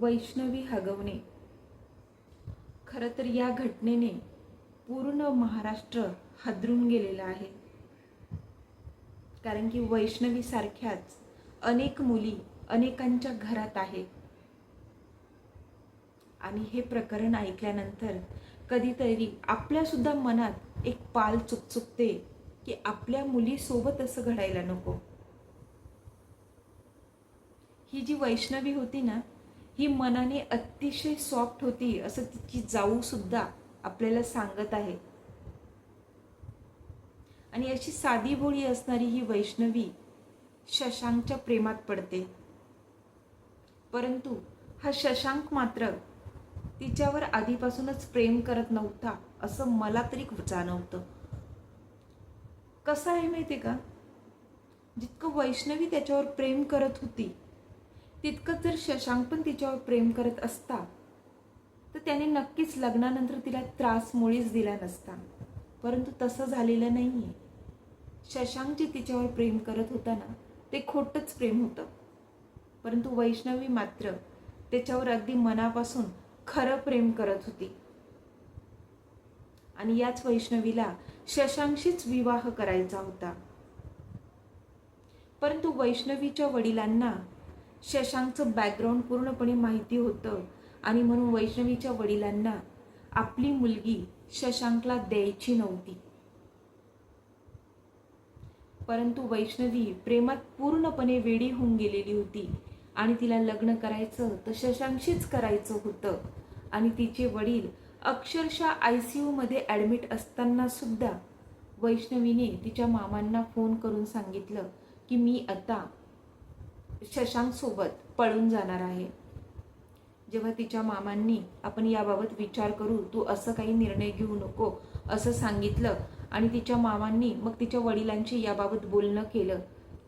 वैष्णवी हगवणे. खरं तर या घटनेने पूर्ण महाराष्ट्र हादरून गेलेला आहे. कारण की वैष्णवीसारख्याच अनेक मुली अनेकांच्या घरात आहेत आणि हे प्रकरण ऐकल्यानंतर कधीतरी आपल्यासुद्धा मनात एक पाल चुकचुकते की आपल्या मुलीसोबत असं घडायला नको. ही जी वैष्णवी होती ना ही मनाने अतिशय सॉफ्ट होती असं तिची जाऊ सुद्धा आपल्याला सांगत आहे. आणि अशी साधी भोळी असणारी ही वैष्णवी शशांकच्या प्रेमात पडते. परंतु हा शशांक मात्र तिच्यावर आधीपासूनच प्रेम करत नव्हता असं मला तरी जाणवतं. कसं आहे माहिती का? जितकं वैष्णवी त्याच्यावर प्रेम करत होती तितकंच जर शशांक पण तिच्यावर प्रेम करत असता तर त्याने नक्कीच लग्नानंतर तिला त्रास मुळीच दिला नसता. परंतु तसं झालेलं नाही आहे शशांक जे तिच्यावर प्रेम करत होता ना ते खोटंच प्रेम होतं. परंतु वैष्णवी मात्र त्याच्यावर अगदी मनापासून खरं प्रेम करत होती. आणि याच वैष्णवीला शशांकशीच विवाह करायचा होता. परंतु वैष्णवीच्या वडिलांना शशांकचं बॅकग्राऊंड पूर्णपणे माहिती होतं. आणि म्हणून वैष्णवीच्या वडिलांना आपली मुलगी शशांकला द्यायची नव्हती. परंतु वैष्णवी प्रेमात पूर्णपणे वेडी होऊन गेलेली होती. आणि तिला लग्न करायचं तर शशांकशीच करायचं होतं. आणि तिचे वडील अक्षरशः आय सी यूमध्ये ॲडमिट असताना सुद्धा वैष्णवीने तिच्या मामांना फोन करून सांगितलं की मी आता शशांकसोबत पळून जाणार आहे. जेव्हा तिच्या मामांनी आपण याबाबत विचार करू तू असं काही निर्णय घेऊ नको असं सांगितलं आणि तिच्या मामांनी मग तिच्या वडिलांशी याबाबत बोलणं केलं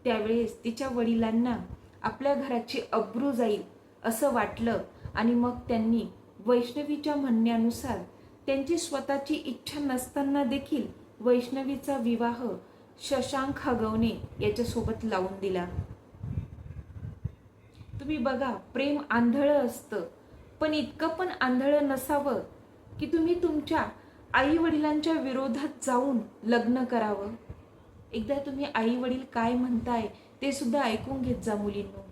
त्यावेळेस तिच्या वडिलांना आपल्या घराची अब्रू जाईल असं वाटलं आणि मग त्यांनी वैष्णवीच्या म्हणण्यानुसार त्यांची स्वतःची इच्छा नसताना देखील वैष्णवीचा विवाह शशांक हगवणे याच्यासोबत लावून दिला. तुम्ही बघा प्रेम आंधळं असतं. पण इतकं पण आंधळं नसावं की तुम्ही तुमच्या आई वडिलांच्या विरोधात जाऊन लग्न करावं. एकदा तुम्ही आई वडील काय म्हणताय ते सुद्धा ऐकून घेत जा मुलींनो.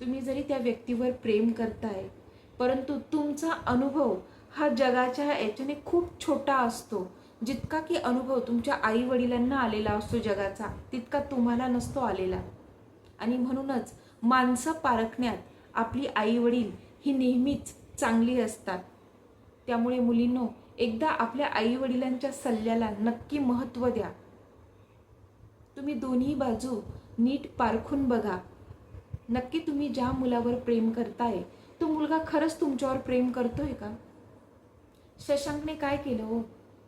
तुम्ही जरी त्या व्यक्तीवर प्रेम करताय परंतु तुमचा अनुभव हा जगाच्या याच्याने खूप छोटा असतो. जितका की अनुभव तुमच्या आई वडिलांना आलेला असतो जगाचा तितका तुम्हाला नसतो आलेला. आणि म्हणूनच माणसं पारखण्यात आपली आई वडील ही नेहमीच चांगली असतात. त्यामुळे मुलींनो एकदा आपल्या आई वडिलांच्या सल्ल्याला नक्की महत्त्व द्या. तुम्ही दोन्ही बाजू नीट पारखून बघा. नक्की तुम्ही ज्या मुलावर प्रेम करताय तो मुलगा खरंच तुमच्यावर प्रेम करतोय का? शशांकने काय केलं हो?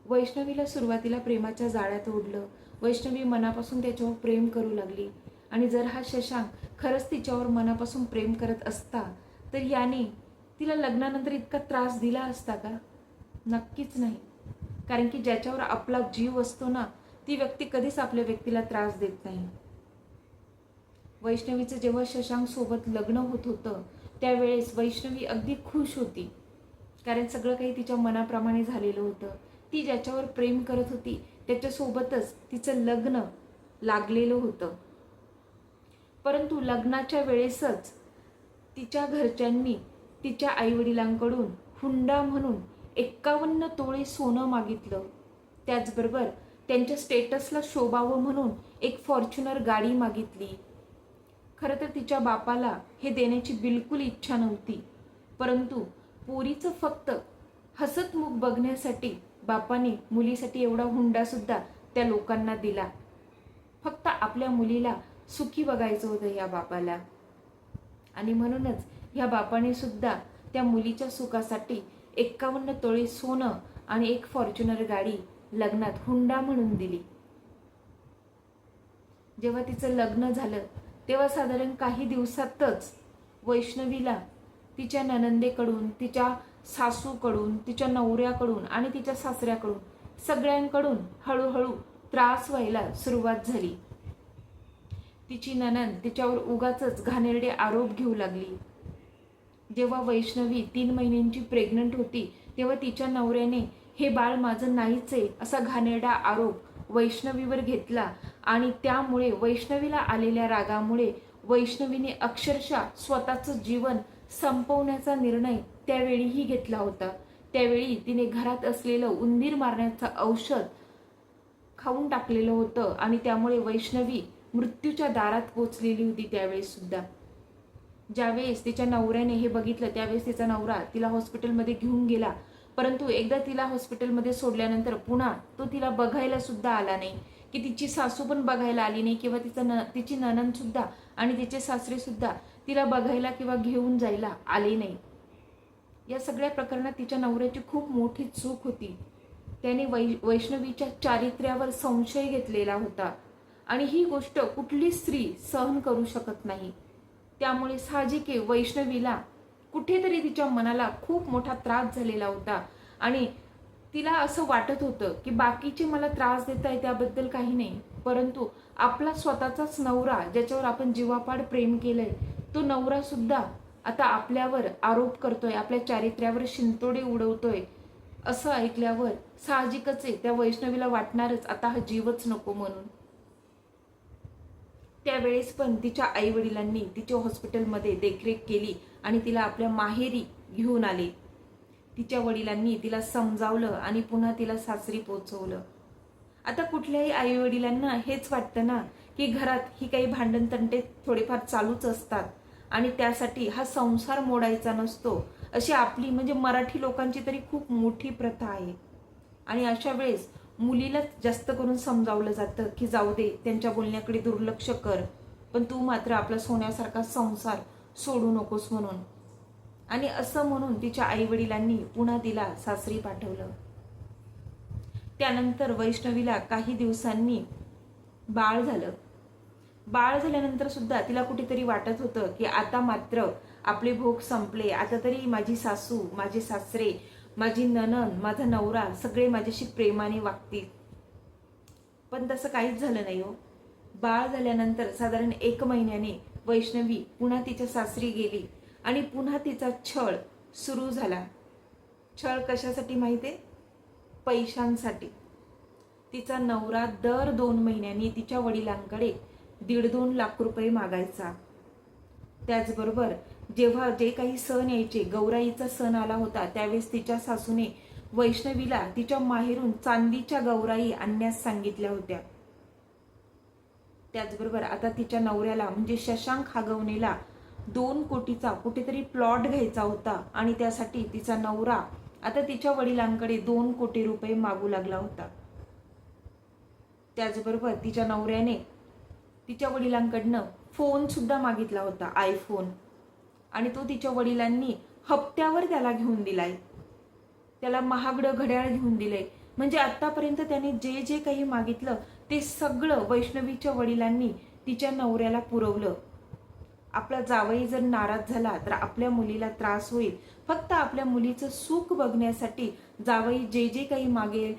वैष्णवीला सुरुवातीला प्रेमाच्या जाळ्यात ओढलं. वैष्णवी मनापासून त्याच्यावर प्रेम करू लागली. आणि जर हा शशांक खरंच तिच्यावर मनापासून प्रेम करत असता तर याने तिला लग्नानंतर इतका त्रास दिला असता का? नक्कीच नाही. कारण की ज्याच्यावर आपला जीव असतो ना ती व्यक्ती कधीच आपल्या व्यक्तीला त्रास देत नाही. वैष्णवीचं जेव्हा शशांक सोबत लग्न होत होतं त्यावेळेस वैष्णवी अगदी खुश होती. कारण सगळं काही तिच्या मनाप्रमाणे झालेलं होतं. ती ज्याच्यावर प्रेम करत होती त्याच्यासोबतच तिचं लग्न लागलेलं होतं. परंतु लग्नाच्या वेळेसच तिच्या घरच्यांनी तिच्या आईवडिलांकडून हुंडा म्हणून एक्कावन्न तोळे सोनं मागितलं. त्याचबरोबर त्यांच्या स्टेटसला शोभावं म्हणून एक फॉर्च्युनर गाडी मागितली. खरं तर तिच्या बापाला हे देण्याची बिलकुल इच्छा नव्हती. परंतु पोरीचं फक्त हसतमुख बघण्यासाठी बापाने मुलीसाठी एवढा हुंडासुद्धा त्या लोकांना दिला. फक्त आपल्या मुलीला सुखी बघायचं होतं या बापाला. आणि म्हणूनच ह्या बापाने सुद्धा त्या मुलीच्या सुखासाठी एक्कावन्न तोळे सोनं आणि एक फॉर्च्युनर गाडी लग्नात हुंडा म्हणून दिली. जेव्हा तिचं लग्न झालं तेव्हा साधारण काही दिवसातच वैष्णवीला तिच्या ननंदेकडून तिच्या सासूकडून तिच्या नवऱ्याकडून आणि तिच्या सासऱ्याकडून सगळ्यांकडून हळूहळू त्रास व्हायला सुरुवात झाली. तिची ननन तिच्यावर उगाच घाणेरडे आरोप घेऊ लागली. जेव्हा वैष्णवी तीन महिन्यांची प्रेग्नंट होती तेव्हा तिच्या नवऱ्याने हे बाळ माझं नाहीच आहे असा घाणेरडा आरोप वैष्णवीवर घेतला आणि त्यामुळे वैष्णवीला आलेल्या रागामुळे वैष्णवीने अक्षरशः स्वतःचं जीवन संपवण्याचा निर्णय त्यावेळीही घेतला होता. त्यावेळी तिने घरात असलेलं उंदीर मारण्याचं औषध खाऊन टाकलेलं होतं आणि त्यामुळे वैष्णवी मृत्यूच्या दारात पोचलेली होती त्यावेळेस सुद्धा. ज्यावेळेस तिच्या नवऱ्याने हे बघितलं त्यावेळेस तिचा नवरा तिला हॉस्पिटलमध्ये घेऊन गेला. परंतु एकदा तिला हॉस्पिटलमध्ये सोडल्यानंतर पुन्हा तो तिला बघायला सुद्धा आला नाही की तिची सासू पण बघायला आली नाही किंवा तिचं न तिची ननंदसुद्धा आणि तिचे सासरेसुद्धा तिला बघायला किंवा घेऊन जायला आले नाही. या सगळ्या प्रकरणात तिच्या नवऱ्याची खूप मोठी चूक होती. त्याने वै वैष्णवीच्या चारित्र्यावर संशय घेतलेला होता. आणि ही गोष्ट कुठली स्त्री सहन करू शकत नाही. त्यामुळे साहजिके वैष्णवीला कुठेतरी तिच्या मनाला खूप मोठा त्रास झालेला होता. आणि तिला असं वाटत होतं की बाकीचे मला त्रास देत आहे त्याबद्दल काही नाही. परंतु आपला स्वतःचाच नवरा ज्याच्यावर आपण जीवापाड प्रेम केलंय तो नवरा सुद्धा आता आपल्यावर आरोप करतोय आपल्या चारित्र्यावर शिंतोडे उडवतोय. असं ऐकल्यावर साहजिकच आहे त्या वैष्णवीला वाटणारच आता हा जीवच नको म्हणून. त्यावेळेस पण तिच्या आई वडिलांनी तिच्या हॉस्पिटलमध्ये देखरेख केली आणि तिला आपल्या माहेरी घेऊन आले. तिच्या वडिलांनी तिला समजावलं आणि पुन्हा तिला सासरी पोचवलं आता कुठल्याही आई वडिलांना हेच वाटतं ना की घरात ही काही भांडण तंटे थोडेफार चालूच असतात आणि त्यासाठी हा संसार मोडायचा नसतो अशी आपली म्हणजे मराठी लोकांची तरी खूप मोठी प्रथा आहे. आणि अशा वेळेस मुलीलाच जास्त करून समजावलं जातं की जाऊ दे त्यांच्या बोलण्याकडे दुर्लक्ष कर. पण तू मात्र आपला सोन्यासारखा संसार सोडू नकोस म्हणून. आणि असं म्हणून तिच्या आई वडिलांनी पुन्हा तिला सासरी पाठवलं. त्यानंतर वैष्णवीला काही दिवसांनी बाळ झालं. बाळ झाल्यानंतर सुद्धा तिला कुठेतरी वाटत होतं की आता मात्र आपले भोग संपले. आता तरी माझी सासू माझे सासरे माझी ननन माझा नवरा सगळे माझ्याशी प्रेमाने वागतील. पण तसं काहीच झालं नाही हो. बाळ झाल्यानंतर साधारण एक महिन्याने वैष्णवी पुन्हा तिच्या सासरी गेली आणि पुन्हा तिचा छळ सुरू झाला. छळ कशासाठी माहिती आहे? पैशांसाठी. तिचा नवरा दर दोन महिन्यांनी तिच्या वडिलांकडे दीड दोन लाख रुपये मागायचा. त्याचबरोबर जेव्हा जे काही सण यायचे गौराईचा सण आला होता त्यावेळेस तिच्या सासूने वैष्णवीला तिच्या माहेरून चांदीच्या गौराई आणण्यास सांगितल्या होत्या. त्याचबरोबर आता तिच्या नवऱ्याला म्हणजे शशांक हागवणेला दोन कोटीचा कुठेतरी प्लॉट घ्यायचा होता आणि त्यासाठी तिचा नवरा आता तिच्या वडिलांकडे दोन कोटी रुपये मागू लागला होता. त्याचबरोबर तिच्या नवऱ्याने तिच्या वडिलांकडनं फोन सुद्धा मागितला होता आयफोन. आणि तो तिच्या वडिलांनी हप्त्यावर त्याला घेऊन दिलाय. त्याला महागडं घड्याळ घेऊन दिलंय. म्हणजे आत्तापर्यंत त्याने जे जे काही मागितलं ते सगळं वैष्णवीच्या वडिलांनी तिच्या नवऱ्याला पुरवलं. आपला जावई जर नाराज झाला तर आपल्या मुलीला त्रास होईल. फक्त आपल्या मुलीचं सुख बघण्यासाठी जावई जे जे काही मागेल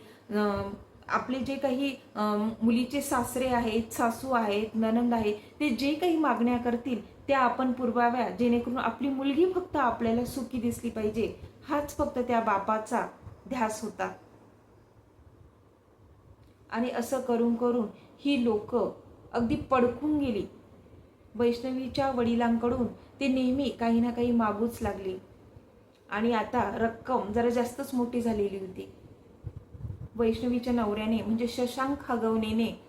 आपले जे काही मुलीचे सासरे आहेत सासू आहेत ननंद आहे ते जे काही मागण्या करतील त्या आपण पुरवाव्या जेणेकरून आपली मुलगी फक्त आपल्याला सुखी दिसली पाहिजे. हाच फक्त त्या बापाचा ध्यास होता. आणि असं करून करून ही लोक अगदी पडकून गेली. वैष्णवीच्या वडिलांकडून ते नेहमी काही ना काही मागूच लागले. आणि आता रक्कम जरा जास्तच मोठी झालेली होती. वैष्णवीच्या नवऱ्याने म्हणजे शशांक हगवणेने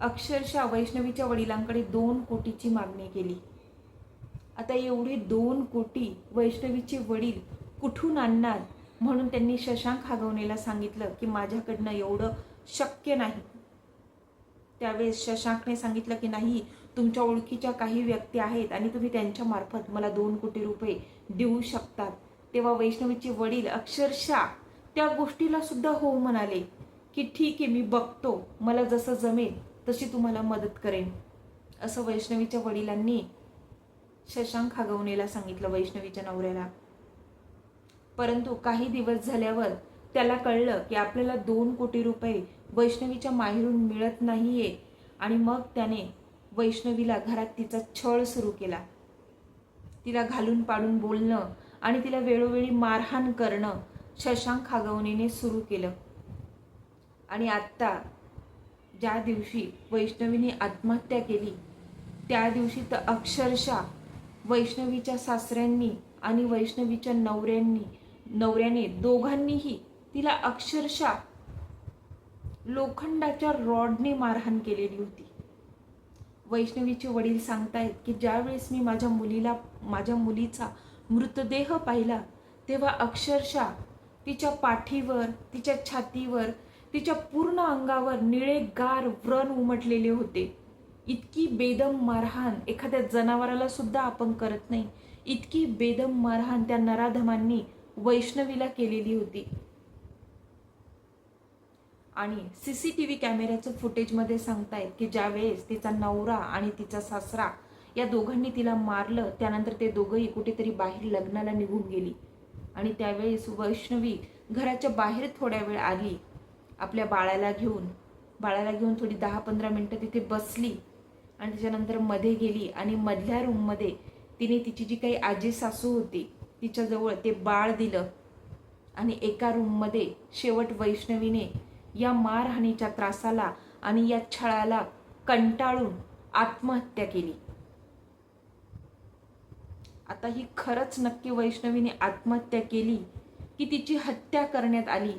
अक्षरशः वैष्णवीच्या वडिलांकडे दोन कोटीची मागणी केली. आता एवढे दोन कोटी वैष्णवीचे वडील कुठून आणणार? म्हणून त्यांनी शशांक हागवणेला सांगितलं की माझ्याकडनं एवढं शक्य नाही. त्यावेळेस शशांकने सांगितलं की नाही तुमच्या ओळखीच्या काही व्यक्ती आहेत आणि तुम्ही त्यांच्यामार्फत मला दोन कोटी रुपये देऊ शकतात. तेव्हा वैष्णवीचे वडील अक्षरशः त्या गोष्टीला सुद्धा हो म्हणाले की ठीक आहे मी बघतो. मला जसं जमेल तशी तुम्हाला मदत करेन. असं वैष्णवीच्या वडिलांनी शशांक खागवणेला सांगितलं वैष्णवीच्या नवऱ्याला. परंतु काही दिवस झाल्यावर त्याला कळलं की आपल्याला दोन कोटी रुपये वैष्णवीच्या माहेरून मिळत नाहीये. आणि मग त्याने वैष्णवीला घरात तिचा छळ सुरू केला. तिला घालून पाडून बोलणं आणि तिला वेळोवेळी मारहाण करणं शशांक खागवणीने सुरू केलं. आणि आत्ता ज्या दिवशी वैष्णवीने आत्महत्या केली त्या दिवशी तर अक्षरशः वैष्णवीच्या सासऱ्यांनी आणि वैष्णवीच्या नवऱ्यांनी नवऱ्याने दोघांनीही तिला अक्षरशः लोखंडाच्या रॉडने मारहाण केलेली होती. वैष्णवीचे वडील सांगतायत की ज्यावेळेस मी माझ्या मुलीला माझ्या मुलीचा मृतदेह पाहिला तेव्हा अक्षरशः तिच्या पाठीवर तिच्या छातीवर तिच्या पूर्ण अंगावर निळे गार व्रण उमटलेले होते. इतकी बेदम मारहाण एखाद्या जनावराला सुद्धा आपण करत नाही. इतकी बेदम मारहाण त्या नराधमांनी वैष्णवीला केलेली होती. आणि सी सी टी व्ही कॅमेऱ्याचं फुटेजमध्ये सांगतायत की ज्यावेळेस तिचा नवरा आणि तिचा सासरा या दोघांनी तिला मारलं त्यानंतर ते दोघंही कुठेतरी बाहेर लग्नाला निघून गेली. आणि त्यावेळेस वैष्णवी घराच्या बाहेर थोड्या वेळ आली आपल्या बाळाला घेऊन. बाळाला घेऊन थोडी दहा पंधरा मिनटं तिथे बसली. आणि त्याच्यानंतरमध्ये गेली आणि मधल्या रूममध्ये तिने तिची जी काही आजी सासू होती तिच्याजवळ ते बाळ दिलं. आणि एका रूममध्ये शेवट वैष्णवीने या मारहाणीच्या त्रासाला आणि या छळाला कंटाळून आत्महत्या केली. आता ही खरंच नक्की वैष्णवीने आत्महत्या केली की तिची हत्या करण्यात आली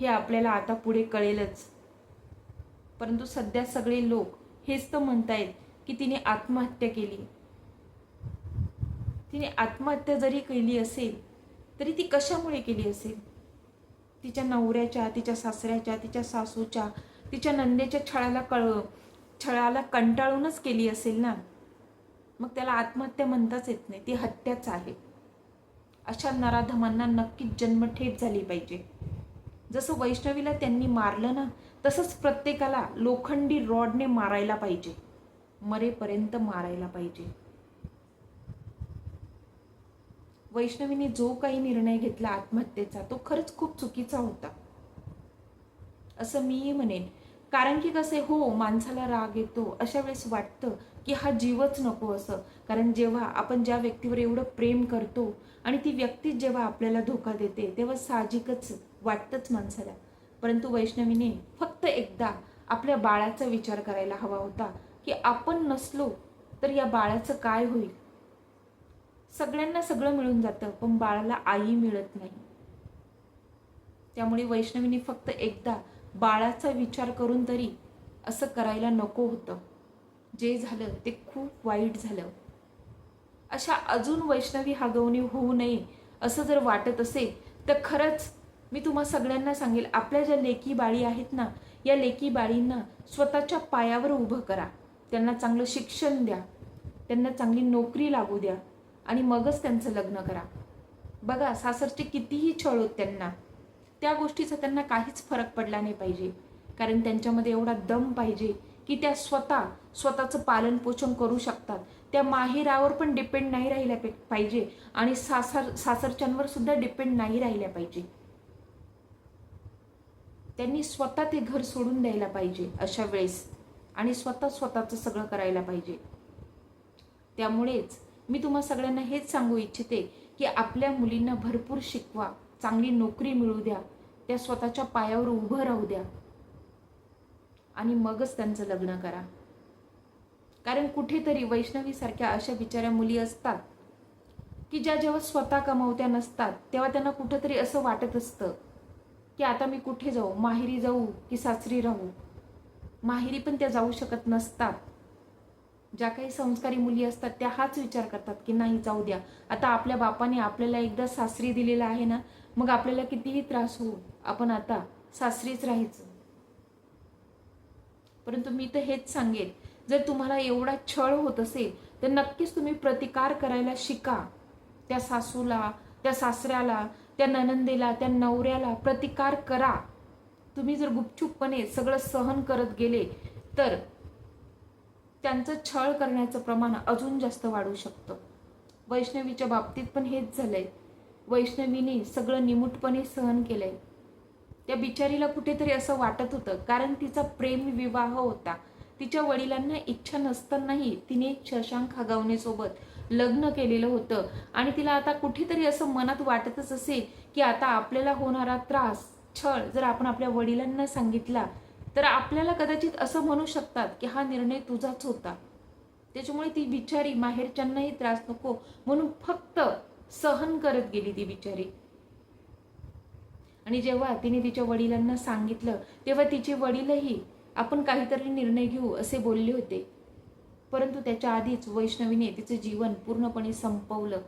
हे आपल्याला आता पुढे कळेलच. परंतु सध्या सगळे लोक हेच तर म्हणतायत की तिने आत्महत्या केली. तिने आत्महत्या जरी केली असेल तरी ती कशामुळे केली असेल? तिच्या नवऱ्याच्या तिच्या सासऱ्याच्या तिच्या सासूच्या तिच्या नंदेच्या छळाला कळ छळाला कंटाळूनच केली असेल ना? मग त्याला आत्महत्या म्हणताच येत नाही. ती हत्याच आहे. अशा नराधमांना नक्कीच जन्मठेप झाली पाहिजे. जसं वैष्णवीला त्यांनी मारलं ना तसंच प्रत्येकाला लोखंडी रॉडने मारायला पाहिजे. मरेपर्यंत मारायला पाहिजे. वैष्णवीने जो काही निर्णय घेतला आत्महत्येचा तो खरंच खूप चुकीचा होता. असं मीही म्हणेन. कारण की कसे हो माणसाला राग येतो अशा वेळेस वाटतं की हा जीवच नको असं. कारण जेव्हा आपण ज्या व्यक्तीवर एवढं प्रेम करतो आणि ती व्यक्तीच जेव्हा आपल्याला धोका देते तेव्हा साहजिकच वाटतंच माणसाला. परंतु वैष्णवीने फक्त एकदा आपल्या बाळाचा विचार करायला हवा होता. की आपण नसलो तर या बाळाचं काय होईल? सगळ्यांना सगळं मिळून जातं पण बाळाला आई मिळत नाही. त्यामुळे वैष्णवीने फक्त एकदा बाळाचा विचार करून तरी असं करायला नको होतं. जे झालं ते खूप वाईट झालं. अशा अजून वैष्णवी हागवणी होऊ नये असं जर वाटत असेल तर खरंच मी तुम्हा सगळ्यांना सांगेल आपल्या ज्या लेकी बाळी आहेत ना या लेकी बाळींना स्वतःच्या पायावर उभं करा. त्यांना चांगलं शिक्षण द्या. त्यांना चांगली नोकरी लागू द्या. आणि मगच त्यांचं लग्न करा. बघा सासरचे कितीही छळ होत त्यांना त्या गोष्टीचा त्यांना काहीच फरक पडला नाही पाहिजे. कारण त्यांच्यामध्ये एवढा दम पाहिजे की त्या स्वतः स्वतःचं पालनपोषण करू शकतात. त्या माहेरावर पण डिपेंड नाही राहिल्या पाहिजे. आणि सासर सासरच्यांवर सुद्धा डिपेंड नाही राहिल्या पाहिजे. त्यांनी स्वतः ते घर सोडून द्यायला पाहिजे अशा वेळेस. आणि स्वतः स्वतःचं सगळं करायला पाहिजे. त्यामुळेच मी तुम्हा सगळ्यांना हेच सांगू इच्छिते की आपल्या मुलींना भरपूर शिकवा चांगली नोकरी मिळू द्या त्या स्वतःच्या पायावर उभं राहू द्या. आणि मगच त्यांचं लग्न करा. कारण कुठेतरी वैष्णवीसारख्या अशा बिचाऱ्या मुली असतात की ज्या जेव्हा स्वतः कमावत्या नसतात तेव्हा त्यांना कुठंतरी असं वाटत असतं की आता मी कुठे जाऊ माहेरी जाऊ की सासरी राहू. माहेरी पण त्या जाऊ शकत नसतात. ज्या काही संस्कारी मुली असतात त्या हाच विचार करतात की नाही जाऊ द्या. आता आपल्या बापाने आपल्याला एकदा सासरी दिलेला आहे ना मग आपल्याला कितीही त्रास होऊ आपण आता सासरीच राहायचं. परंतु मी तर हेच सांगेन जर तुम्हाला एवढा छळ होत असेल तर नक्कीच तुम्ही प्रतिकार करायला शिका. त्या सासूला त्या सासऱ्याला त्या ननंदेला त्या नवऱ्याला प्रतिकार करा. तुम्ही जर गुपचूपपणे सगळं सहन करत गेले तर त्यांचं छळ करण्याचं प्रमाण अजून जास्त वाढू शकतं. वैष्णवीच्या बाबतीत पण हेच झालं आहे वैष्णवीने सगळं निमूटपणे सहन केलं आहे त्या बिचारीला कुठेतरी असं वाटत होतं कारण तिचा प्रेम विवाह होता. तिच्या वडिलांना इच्छा नसतानाही तिने शशांक हगावणेसोबत लग्न केलेलं होतं. आणि तिला आता कुठेतरी असं मनात वाटतच असेल की आता आपल्याला होणारा त्रास छळ जर आपण आपल्या वडिलांना सांगितला तर आपल्याला कदाचित असं म्हणू शकतात की हा निर्णय तुझाच होता. त्याच्यामुळे ती बिचारी माहेरच्यांनाही त्रास नको म्हणून फक्त सहन करत गेली ती बिचारी. आणि जेव्हा तिने तिच्या वडिलांना सांगितलं तेव्हा तिचे वडीलही आपण काहीतरी निर्णय घेऊ असे बोलले होते. परंतु त्याच्या आधीच वैष्णवीने तिचं जीवन पूर्णपणे संपवलं.